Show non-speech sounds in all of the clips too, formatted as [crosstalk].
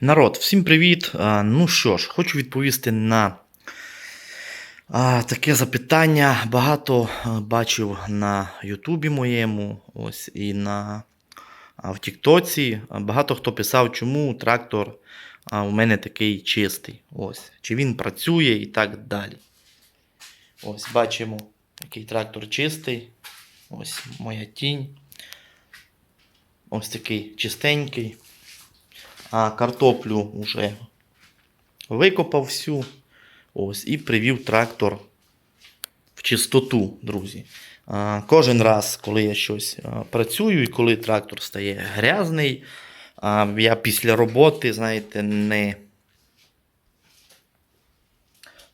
Народ, всім привіт! Ну що ж, хочу відповісти на таке запитання. Багато бачив на Ютубі моєму, ось і на в Тіктоці. Багато хто писав, чому трактор у мене такий чистий. Ось, чи він працює і так далі. Ось бачимо, який трактор чистий. Ось моя тінь. Ось такий чистенький. А картоплю вже викопав всю. Ось, і привів трактор в чистоту, друзі. А, кожен раз, коли я щось працюю і коли трактор стає грязний, а, я після роботи, знаєте, не,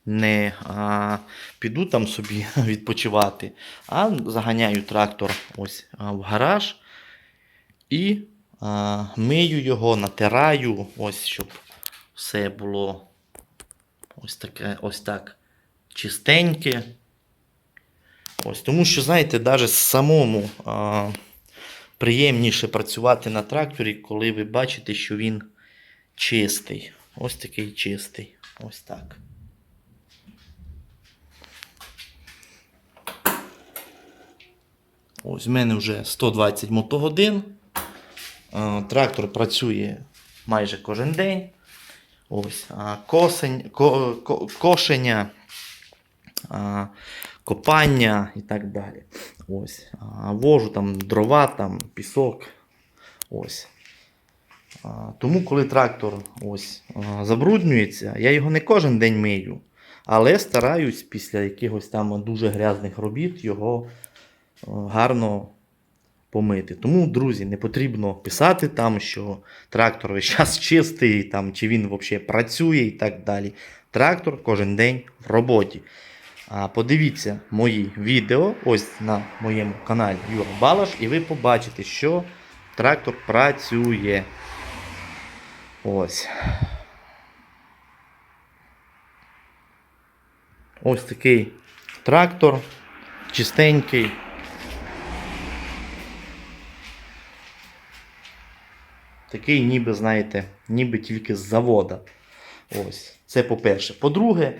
не а, піду там собі [laughs] відпочивати, а заганяю трактор ось в гараж і мию його, натираю, ось щоб все було ось таке, ось так чистеньке. Ось, тому що, знаєте, навіть самому а, приємніше працювати на тракторі, коли ви бачите, що він чистий. Ось такий чистий. Ось так. Ось в мене вже 120 мотогодин. Е, Трактор працює майже кожен день. Ось, косень, ко, ко, кошення, копання і так далі. Ось, вожу там дрова, там, пісок. Ось. Тому, коли трактор ось, забруднюється, я його не кожен день мию, але стараюсь після якихось там дуже грязних робіт його гарно помити. Тому, друзі, не потрібно писати там, що трактор весь час чистий, там, чи він взагалі працює і так далі. Трактор кожен день в роботі. А подивіться мої відео ось на моєму каналі Юра Балаш, і ви побачите, що трактор працює. Ось. Ось такий трактор чистенький. Такий, ніби, знаєте, ніби тільки з завода. Ось, це по-перше. По-друге,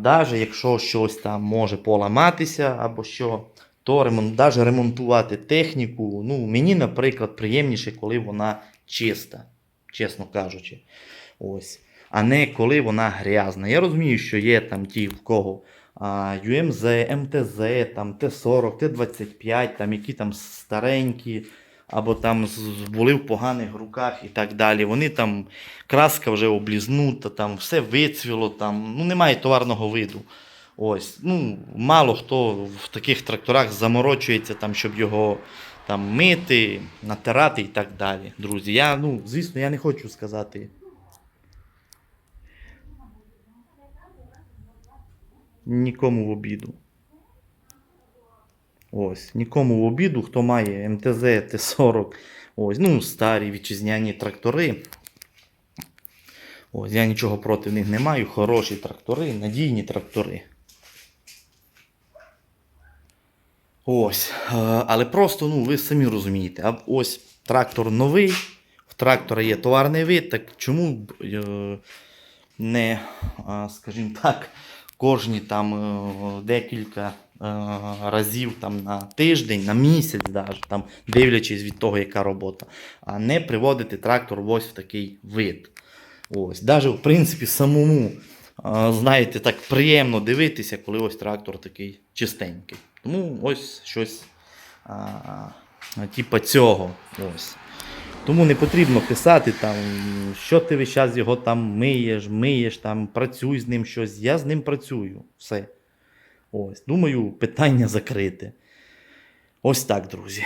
навіть якщо щось там може поламатися або що, то ремонт, навіть ремонтувати техніку, ну, мені, наприклад, приємніше, коли вона чиста, чесно кажучи. Ось. А не коли вона грязна. Я розумію, що є там ті, в кого а, UMZ, МТЗ, там, Т40, Т25, там, які там старенькі або там були в поганих руках і так далі. Вони там краска вже облізнута, там все вицвіло, там, ну немає товарного виду. Ось, ну, мало хто в таких тракторах заморочується, там, щоб його там, мити, натирати і так далі. Друзі, я, ну, звісно, я не хочу сказати. Нікому в обіду. Ось, нікому в обіду, хто має МТЗ Т40, ось, ну, старі вітчизняні трактори. Ось, я нічого проти них не маю. Хороші трактори, надійні трактори. Ось. е, Але просто, ну, ви самі розумієте, а ось трактор новий, в трактора є товарний вид, так чому б е, не, скажімо так, кожні там е, декілька разів там, на тиждень, на місяць, даже, там, дивлячись від того, яка робота, а не приводити трактор ось в такий вид. Ось, Даже, в принципі, самому, е, знаєте, так приємно дивитися, коли ось трактор такий чистенький. Тому ось щось а, цього. Ось. Тому не потрібно писати, там, що ти весь час його там миєш, миєш, там, працюй з ним щось. Я з ним працюю. Все. Ось. Думаю, питання закрите. Ось так, друзі.